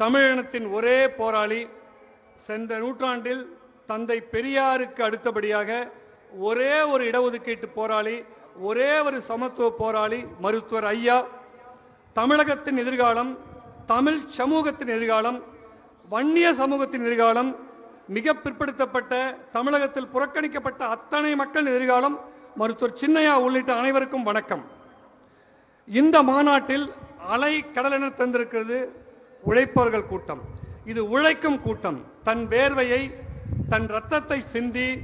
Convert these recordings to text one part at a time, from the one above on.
தமிழினத்தின் ஒரே போராளி சென்ற நூற்றாண்டில் தந்தை பெரியாருக்கு அடுத்தபடியாக ஒரே ஒரு இடஒதுக்கீட்டு போராளி ஒரே ஒரு சமத்துவ போராளி மருத்துவர் ஐயா. தமிழகத்தின் எதிர்காலம் தமிழ் சமூகத்தின் எதிர்காலம் வன்னிய சமூகத்தின் எதிர்காலம் மிக பிற்படுத்தப்பட்ட தமிழகத்தில் புறக்கணிக்கப்பட்ட அத்தனை மக்களின் எதிர்காலம் மருத்துவர் சின்னையா உள்ளிட்ட அனைவருக்கும் வணக்கம். இந்த மாநாட்டில் அலை கடலென தந்திருக்கிறது உழைப்பவர்கள் கூட்டம். இது உழைக்கும் கூட்டம். தன் வேர்வையை தன் ரத்தத்தை சிந்தி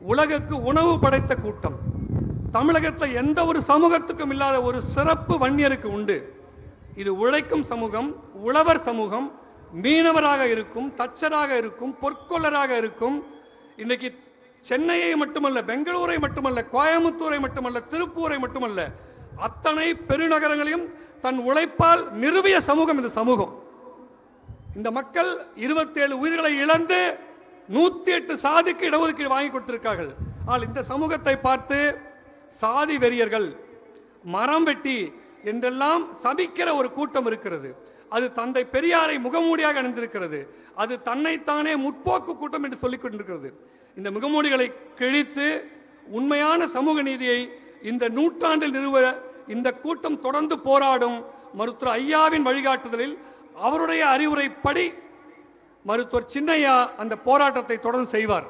உலகுக்கு உணவு படைத்த கூட்டம். தமிழகத்தில் எந்த ஒரு சமூகத்துக்கும் இல்லாத ஒரு சிறப்பு வன்னியருக்கு உண்டு. இது உழைக்கும் சமூகம் உழவர் சமூகம் மீனவராக இருக்கும் தச்சராக இருக்கும் பொற்கொள்ளராக இருக்கும். இன்னைக்கு சென்னையை மட்டுமல்ல பெங்களூரை மட்டுமல்ல கோயம்புத்தூரை மட்டுமல்ல திருப்பூரை மட்டுமல்ல அத்தனை பெருநகரங்களையும் தன் உழைப்பால் நிறுவிய சமூகம் இந்த சமூகம். இந்த மக்கள் 27 உயிர்களை இழந்து நூத்தி எட்டு சாதிக்கு இடஒதுக்கீடு வாங்கி கொடுத்திருக்கார்கள். ஆனால் இந்த சமூகத்தை பார்த்து சாதி வெறியர்கள் மரம் வெட்டி என்றெல்லாம் சபிக்கிற ஒரு கூட்டம் இருக்கிறது. அது தந்தை பெரியாரை முகமூடியாக அணிந்திருக்கிறது. அது தன்னைத்தானே முற்போக்கு கூட்டம் என்று சொல்லிக் கொண்டிருக்கிறது. இந்த முகமூடிகளை கிழித்து உண்மையான சமூக நீதியை இந்த நூற்றாண்டில் நிறுவ இந்த கூட்டம் தொடர்ந்து போராடும் மருத்துவர் ஐயாவின் வழிகாட்டுதலில் அவருடைய அறிவுரைப்படி மருத்துவர் சின்னையா அந்த போராட்டத்தை தொடர்ந்து செய்வார்.